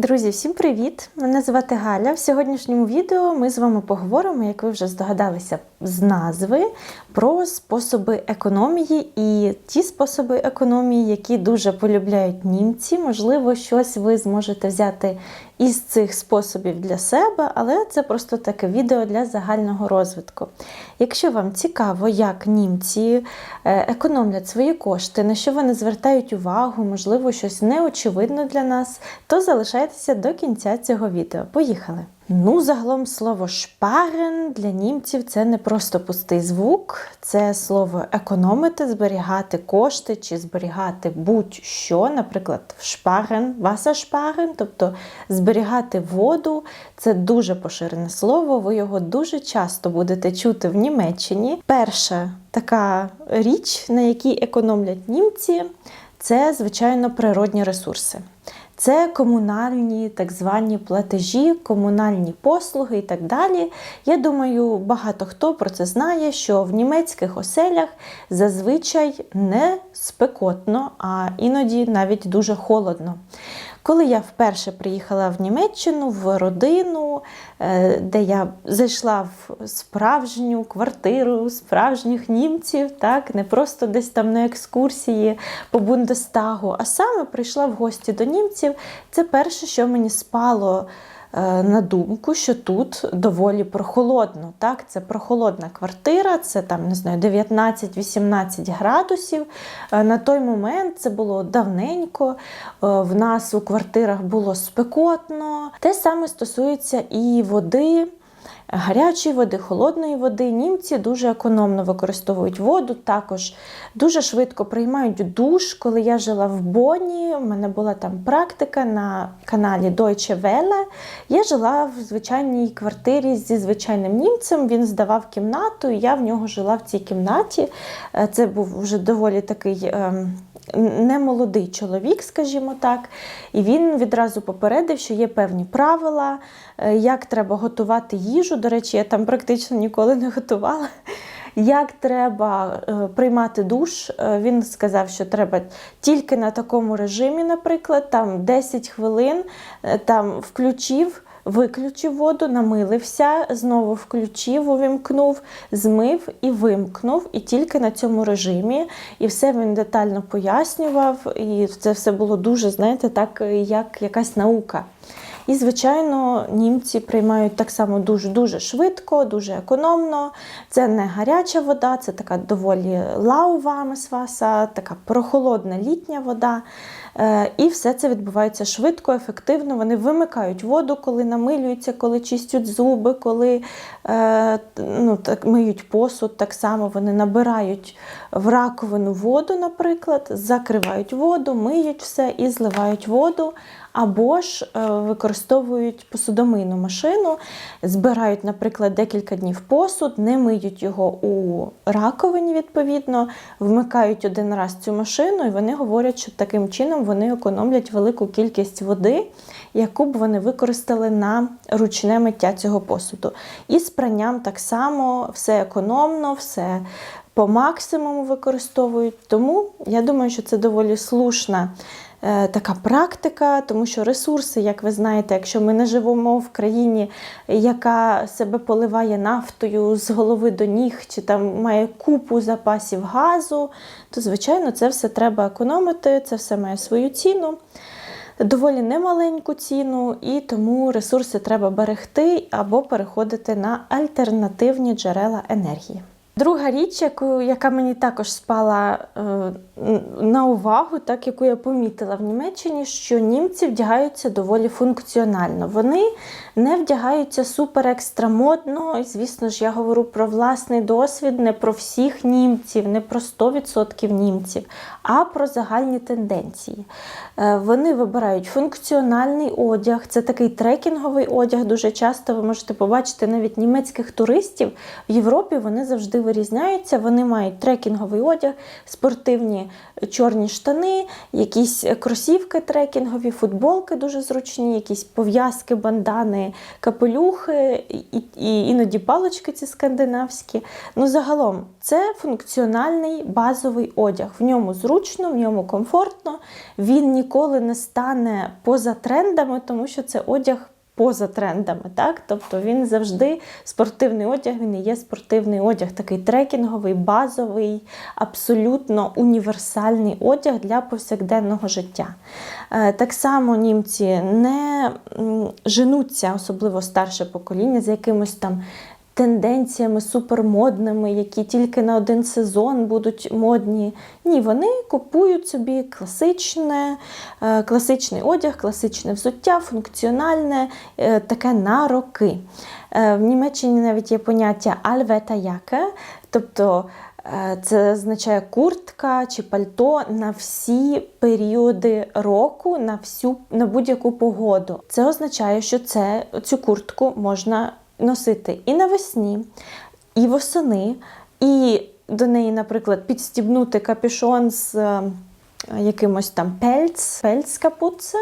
Друзі, всім привіт! Мене звати Галя. В сьогоднішньому відео ми з вами поговоримо, як ви вже здогадалися з назви, про способи економії і ті способи економії, які дуже полюбляють німці. Можливо, щось ви зможете взяти із цих способів для себе, але це просто таке відео для загального розвитку. Якщо вам цікаво, як німці е, економлять свої кошти, на що вони звертають увагу, можливо, щось неочевидно для нас, то залишайтеся до кінця цього відео. Поїхали! Ну, загалом слово шпарен для німців це не просто пустий звук, це слово економити, зберігати кошти чи зберігати будь-що, наприклад, шпарен, васашпарен, тобто зберігати воду. Це дуже поширене слово. Ви його дуже часто будете чути в Німеччині. Перша така річ, на якій економлять німці, це звичайно природні ресурси. Це комунальні так звані платежі, комунальні послуги і так далі. Я думаю, багато хто про це знає, що в німецьких оселях зазвичай не спекотно, а іноді навіть дуже холодно. Коли я вперше приїхала в Німеччину в родину, е, де я зайшла в справжню квартиру справжніх німців, так, не просто десь там на екскурсії по Бундестагу, а саме прийшла в гості до німців, це перше, що мені спало. Е, на думку, що тут доволі прохолодно. Так? Це прохолодна квартира, це там не знаю, 19-18 градусів. Е, на той момент це було давненько. Е, в нас у квартирах було спекотно. Те саме стосується і води гарячої води, холодної води. Німці дуже економно використовують воду, також дуже швидко приймають душ. Коли я жила в Боні, у мене була там практика на каналі Deutsche Welle. Я жила в звичайній квартирі зі звичайним німцем. Він здавав кімнату, і я в нього жила в цій кімнаті. Е, це був вже доволі такий. Ем, немолодий чоловік, скажімо так, і він відразу попередив, що є певні правила, е, як треба готувати їжу. До речі, я там практично ніколи не готувала. Як треба е, приймати душ, е, він сказав, що треба тільки на такому режимі, наприклад, там 10 хвилин там включив виключив воду, намилився, знову включив, увімкнув, змив і вимкнув, і тільки на цьому режимі. І все він детально пояснював. І це все було дуже, знаєте, так, як якась наука. І, звичайно, німці приймають так само дуже-дуже швидко, дуже економно. Це не гаряча вода, це така доволі лаувамесваса, така прохолодна літня вода. Е, і все це відбувається швидко, ефективно. Вони вимикають воду, коли намилюються, коли чистять зуби, коли е, ну, так, миють посуд. Так само вони набирають в раковину воду, наприклад, закривають воду, миють все і зливають воду або ж е, використовують посудомийну машину, збирають, наприклад, декілька днів посуд, не миють його у раковині, відповідно, вмикають один раз цю машину, і вони говорять, що таким чином вони економлять велику кількість води, яку б вони використали на ручне миття цього посуду. І з пранням так само все економно, все. По максимуму використовують, тому я думаю, що це доволі слушна така практика, тому що ресурси, як ви знаєте, якщо ми не живемо в країні, яка себе поливає нафтою з голови до ніг, чи там має купу запасів газу, то, звичайно, це все треба економити, це все має свою ціну. Доволі немаленьку ціну, і тому ресурси треба берегти або переходити на альтернативні джерела енергії. Друга річ, яку, яка мені також спала е, на увагу, так яку я помітила в Німеччині, що німці вдягаються доволі функціонально. Вони не вдягаються супер екстрамодно. І, звісно ж, я говорю про власний досвід, не про всіх німців, не про 100% німців, а про загальні тенденції. Е, вони вибирають функціональний одяг, це такий трекінговий одяг. Дуже часто ви можете побачити навіть німецьких туристів в Європі. Вони завжди вирізняються. Вони мають трекінговий одяг, спортивні чорні штани, якісь кросівки трекінгові, футболки дуже зручні, якісь пов'язки, бандани, капелюхи і, і іноді палочки ці скандинавські. Ну, загалом, це функціональний базовий одяг. В ньому зручно, в ньому комфортно. Він ніколи не стане поза трендами, тому що це одяг поза трендами. Так? Тобто він завжди спортивний одяг, він і є спортивний одяг, такий трекінговий, базовий, абсолютно універсальний одяг для повсякденного життя. Е, Так само німці не женуться, особливо старше покоління, за якимось там. Тенденціями супермодними, які тільки на один сезон будуть модні. Ні, вони купують собі класичне, е, класичний одяг, класичне взуття, функціональне, е, таке на роки. Е, В Німеччині навіть є поняття альвета яке, тобто це означає куртка чи пальто на всі періоди року, на всю на будь-яку погоду. Це означає, що це цю куртку можна носити і навесні, і восени, і до неї, наприклад, підстібнути капюшон з е, якимось там пельц, пельц капуце,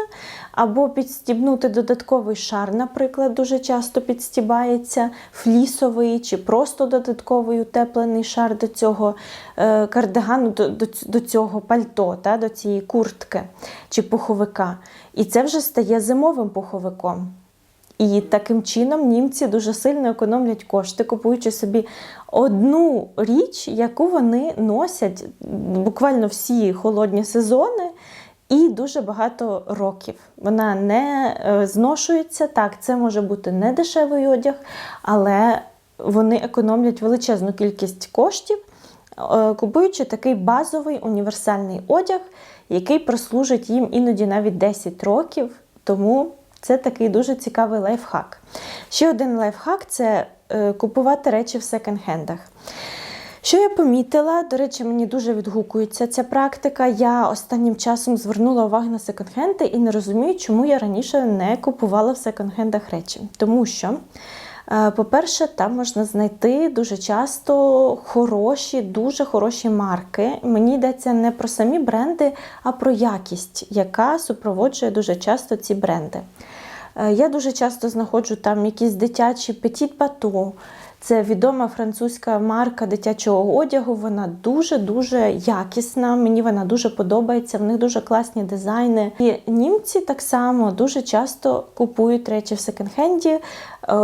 або підстібнути додатковий шар, наприклад, дуже часто підстібається, флісовий чи просто додатковий утеплений шар до цього е, кардигану, до, до, до цього пальто, та, до цієї куртки чи пуховика. І це вже стає зимовим пуховиком. І таким чином німці дуже сильно економлять кошти, купуючи собі одну річ, яку вони носять буквально всі холодні сезони. І дуже багато років. Вона не е, зношується. Так, це може бути не дешевий одяг, але вони економлять величезну кількість коштів, е, купуючи такий базовий універсальний одяг, який прослужить їм іноді навіть 10 років. Тому це такий дуже цікавий лайфхак. Ще один лайфхак це е, купувати речі в секонд-хендах. Що я помітила, до речі, мені дуже відгукується ця практика. Я останнім часом звернула увагу на секонд-хенди і не розумію, чому я раніше не купувала в секонд-хендах речі. Тому що, по-перше, там можна знайти дуже часто хороші, дуже хороші марки. Мені йдеться не про самі бренди, а про якість, яка супроводжує дуже часто ці бренди. Е, Я дуже часто знаходжу там якісь дитячі Petit Bateau. Це відома французька марка дитячого одягу. Вона дуже-дуже якісна. Мені вона дуже подобається. В них дуже класні дизайни. І німці так само дуже часто купують речі в секонд-хенді е,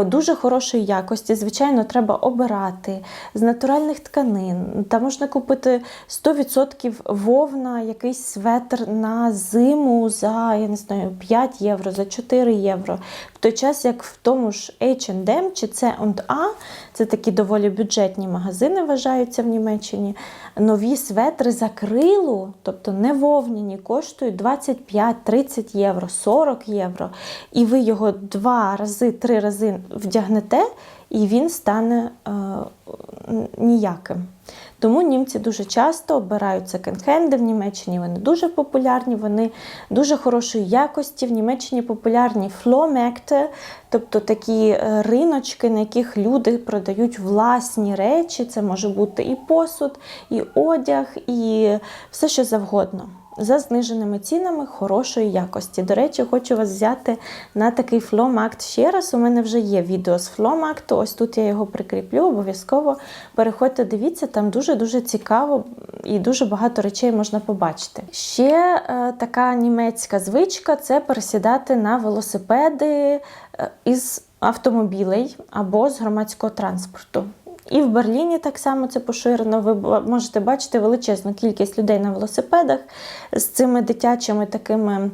дуже хорошої якості. Звичайно, треба обирати з натуральних тканин. Там можна купити 100% вовна, якийсь светр на зиму за я не знаю 5 євро, за 4 євро. В той час, як в тому ж H&M чи C&A, це такі доволі бюджетні магазини вважаються в Німеччині. Нові светри за крилу, тобто не вовняні, коштують 25-30 євро, 40 євро. І ви його два рази, три рази вдягнете, і він стане е, ніяким. Тому німці дуже часто обирають секонд-хенди в Німеччині. Вони дуже популярні, вони дуже хорошої якості. В Німеччині популярні фломекти, тобто такі е, риночки, на яких люди продають власні речі. Це може бути і посуд, і одяг, і все, що завгодно. За зниженими цінами хорошої якості. До речі, хочу вас взяти на такий фломакт ще раз. У мене вже є відео з фломакту. Ось тут я його прикріплю. Обов'язково переходьте, дивіться, там дуже-дуже цікаво і дуже багато речей можна побачити. Ще е, така німецька звичка це пересідати на велосипеди е, із автомобілей або з громадського транспорту. І в Берліні так само це поширено. Ви можете бачити величезну кількість людей на велосипедах з цими дитячими такими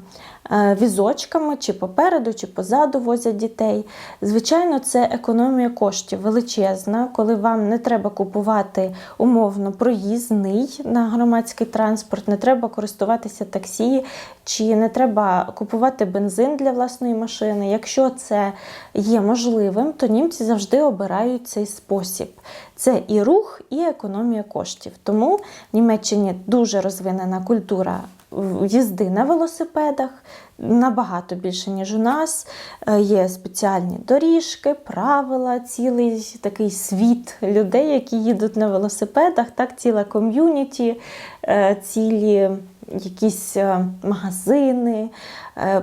візочками, чи попереду, чи позаду возять дітей. Звичайно, це економія коштів величезна, коли вам не треба купувати умовно проїзний на громадський транспорт, не треба користуватися таксі, чи не треба купувати бензин для власної машини. Якщо це є можливим, то німці завжди обирають цей спосіб. Це і рух, і економія коштів. Тому в Німеччині дуже розвинена культура їзди на велосипедах набагато більше, ніж у нас. Е, Є спеціальні доріжки, правила, цілий такий світ людей, які їдуть на велосипедах, так, ціла ком'юніті, е, цілі якісь е, магазини,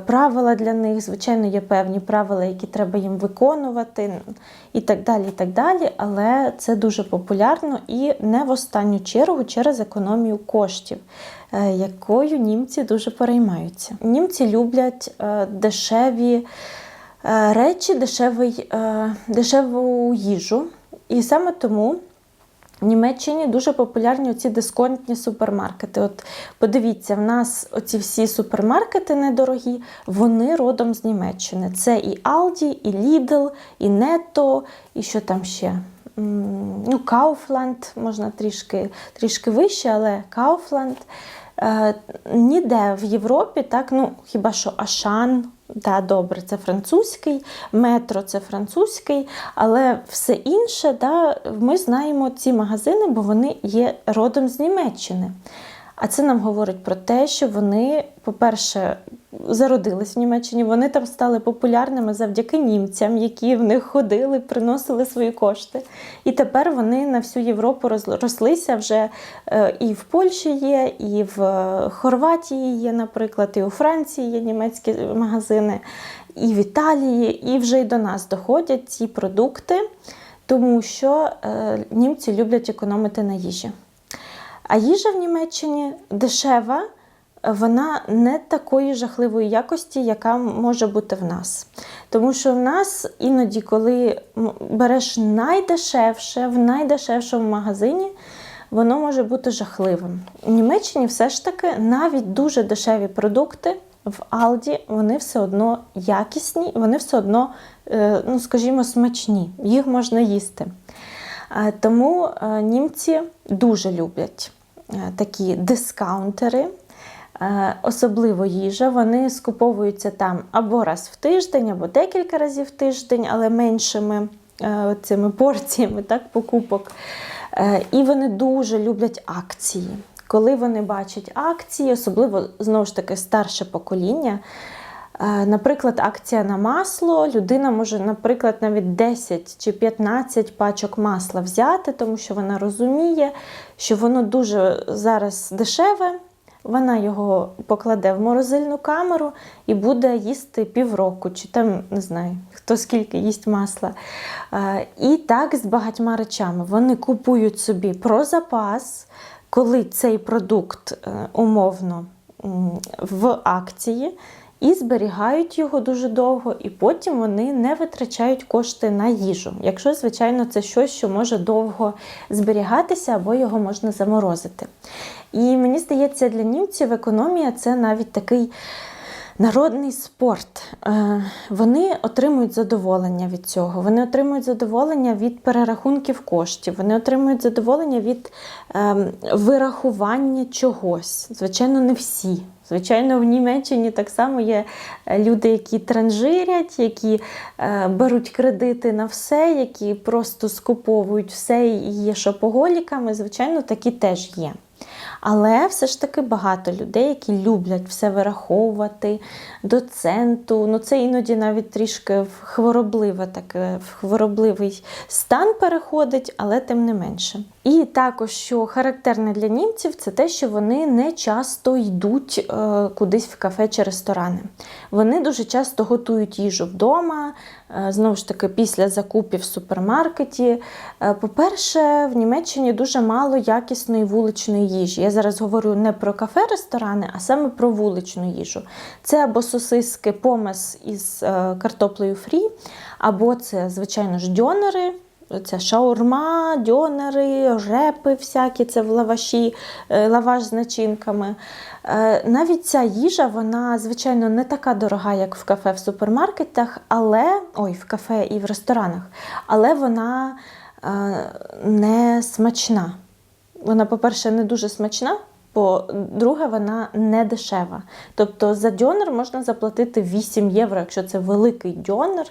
правила для них. Звичайно, є певні правила, які треба їм виконувати, і так далі. і так далі. Але це дуже популярно і не в останню чергу через економію коштів, е, якою німці дуже переймаються. Німці люблять е, дешеві е, речі, дешевий, е, дешеву їжу. І саме тому в Німеччині дуже популярні ці дисконтні супермаркети. От подивіться, в нас оці всі супермаркети недорогі, вони родом з Німеччини. Це і Aldi, і Lidl, і Netto, і що там ще? Ну, Kaufland, можна трішки, трішки вище, але Kaufland. Е, ніде в Європі, так, ну хіба що Ашан, да, добре, це французький, метро це французький, але все інше, да, ми знаємо ці магазини, бо вони є родом з Німеччини. А це нам говорить про те, що вони, по-перше, зародились в Німеччині, вони там стали популярними завдяки німцям, які в них ходили, приносили свої кошти. І тепер вони на всю Європу роз- рослися вже е, і в Польщі є, і в е, Хорватії є, наприклад, і у Франції є німецькі магазини, і в Італії, і вже й до нас доходять ці продукти, тому що е, німці люблять економити на їжі. А їжа в Німеччині дешева, вона не такої жахливої якості, яка може бути в нас. Тому що в нас іноді, коли береш найдешевше в найдешевшому магазині, воно може бути жахливим. У Німеччині все ж таки навіть дуже дешеві продукти в Алді, вони все одно якісні, вони все одно, е, ну скажімо, смачні, їх можна їсти. Е, Тому е, німці дуже люблять такі дискаунтери, е, особливо їжа. Вони скуповуються там або раз в тиждень, або декілька разів в тиждень, але меншими е, цими порціями так, покупок. Е, І вони дуже люблять акції. Коли вони бачать акції, особливо знову ж таки старше покоління. Е, Наприклад, акція на масло. Людина може, наприклад, навіть 10 чи 15 пачок масла взяти, тому що вона розуміє, що воно дуже зараз дешеве. Вона його покладе в морозильну камеру і буде їсти півроку, чи там не знаю, хто скільки їсть масла. Е, І так з багатьма речами. Вони купують собі про запас, коли цей продукт е, умовно в акції, і зберігають його дуже довго, і потім вони не витрачають кошти на їжу. Якщо, звичайно, це щось, що може довго зберігатися або його можна заморозити. І мені здається, для німців економія це навіть такий. Народний спорт. Е, Вони отримують задоволення від цього. Вони отримують задоволення від перерахунків коштів. Вони отримують задоволення від ем, вирахування чогось. Звичайно, не всі. Звичайно, в Німеччині так само є е, люди, які транжирять, які е, беруть кредити на все, які просто скуповують все і є шопоголіками. Звичайно, такі теж є. Але все ж таки багато людей, які люблять все вираховувати до центу. Ну це іноді навіть трішки в хворобливе, таке, в хворобливий стан переходить, але тим не менше. І також, що характерне для німців, це те, що вони не часто йдуть е, кудись в кафе чи ресторани. Вони дуже часто готують їжу вдома, е, знову ж таки, після закупів в супермаркеті. Е, По-перше, в Німеччині дуже мало якісної вуличної їжі. Я зараз говорю не про кафе-ресторани, а саме про вуличну їжу. Це або сосиски помес із картоплею фрі, або це, звичайно ж, дьонери. Це шаурма, дьонери, репи всякі, це в лаваші, е, лаваш з начинками. Е, Навіть ця їжа, вона, звичайно, не така дорога, як в кафе в супермаркетах, але ой, в кафе і в ресторанах, але вона е, не смачна. Вона, по-перше, не дуже смачна. По-друге, вона не дешева. Тобто за дьонер можна заплатити 8 євро, якщо це великий дьонер.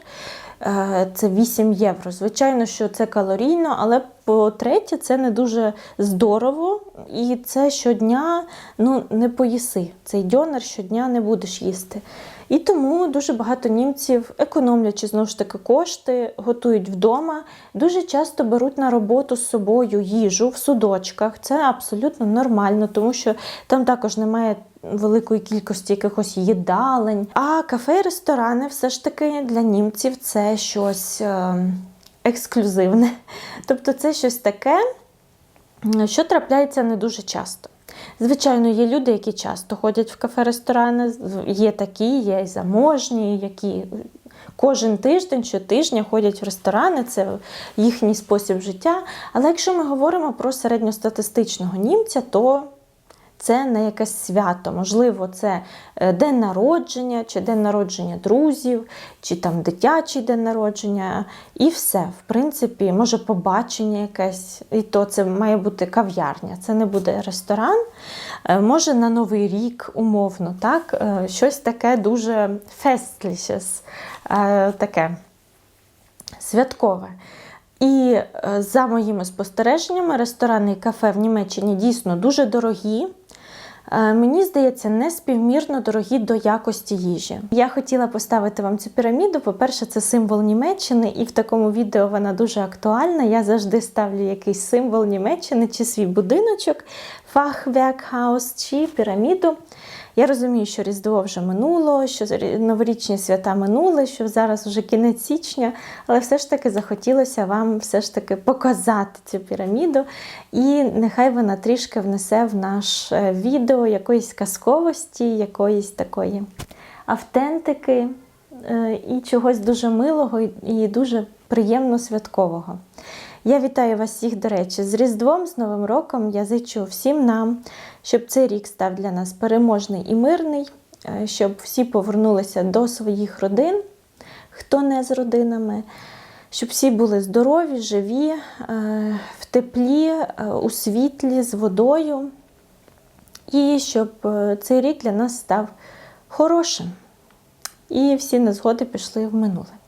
е, Це 8 євро. Звичайно, що це калорійно, але по-третє, це не дуже здорово. І це щодня ну, не поїси. Цей дьонер щодня не будеш їсти. І тому дуже багато німців, економлячи знову ж таки кошти, готують вдома. Дуже часто беруть на роботу з собою їжу в судочках. Це абсолютно нормально, тому що там також немає великої кількості якихось їдалень. А кафе і ресторани все ж таки для німців це щось е, ексклюзивне. Тобто це щось таке, що трапляється не дуже часто. Звичайно, є люди, які часто ходять в кафе-ресторани, є такі, є і заможні, які кожен тиждень, щотижня ходять в ресторани, це їхній спосіб життя. Але якщо ми говоримо про середньостатистичного німця, то це не якесь свято. Можливо, це е, день народження, чи день народження друзів, чи там дитячий день народження, і все. В принципі, може побачення якесь, і то це має бути кав'ярня, це не буде ресторан. Е, Може на Новий рік, умовно, так? Е, щось таке дуже фестліщес, таке святкове. І за моїми спостереженнями, ресторани і кафе в Німеччині дійсно дуже дорогі. Е, Мені здається, неспівмірно дорогі до якості їжі. Я хотіла поставити вам цю піраміду. По-перше, це символ Німеччини, і в такому відео вона дуже актуальна. Я завжди ставлю якийсь символ Німеччини, чи свій будиночок, фахверкхаус, чи піраміду. Я розумію, що Різдво вже минуло, що новорічні свята минули, що зараз вже кінець січня, але все ж таки захотілося вам все ж таки показати цю піраміду, і нехай вона трішки внесе в наш е, відео якоїсь казковості, якоїсь такої автентики е, і чогось дуже милого і дуже приємно святкового. Я вітаю вас всіх, до речі, з Різдвом, з Новим роком. Я зичу всім нам, щоб цей рік став для нас переможний і мирний, е, щоб всі повернулися до своїх родин, хто не з родинами, щоб всі були здорові, живі, е, в теплі, е, у світлі, з водою. І щоб цей рік для нас став хорошим. І всі незгоди пішли в минуле.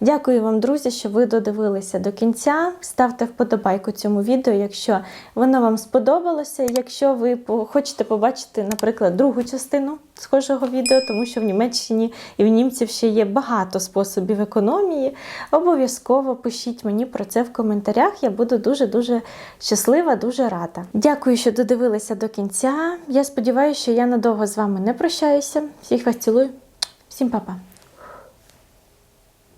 Дякую вам, друзі, що ви додивилися до кінця. Ставте вподобайку цьому відео, якщо воно вам сподобалося. Якщо ви хочете побачити, наприклад, другу частину схожого відео, тому що в Німеччині і в німців ще є багато способів економії. Обов'язково пишіть мені про це в коментарях. Я буду дуже-дуже щаслива, дуже рада. Дякую, що додивилися до кінця. Я сподіваюся, що я надовго з вами не прощаюся. Всіх вас цілую. Всім па-па!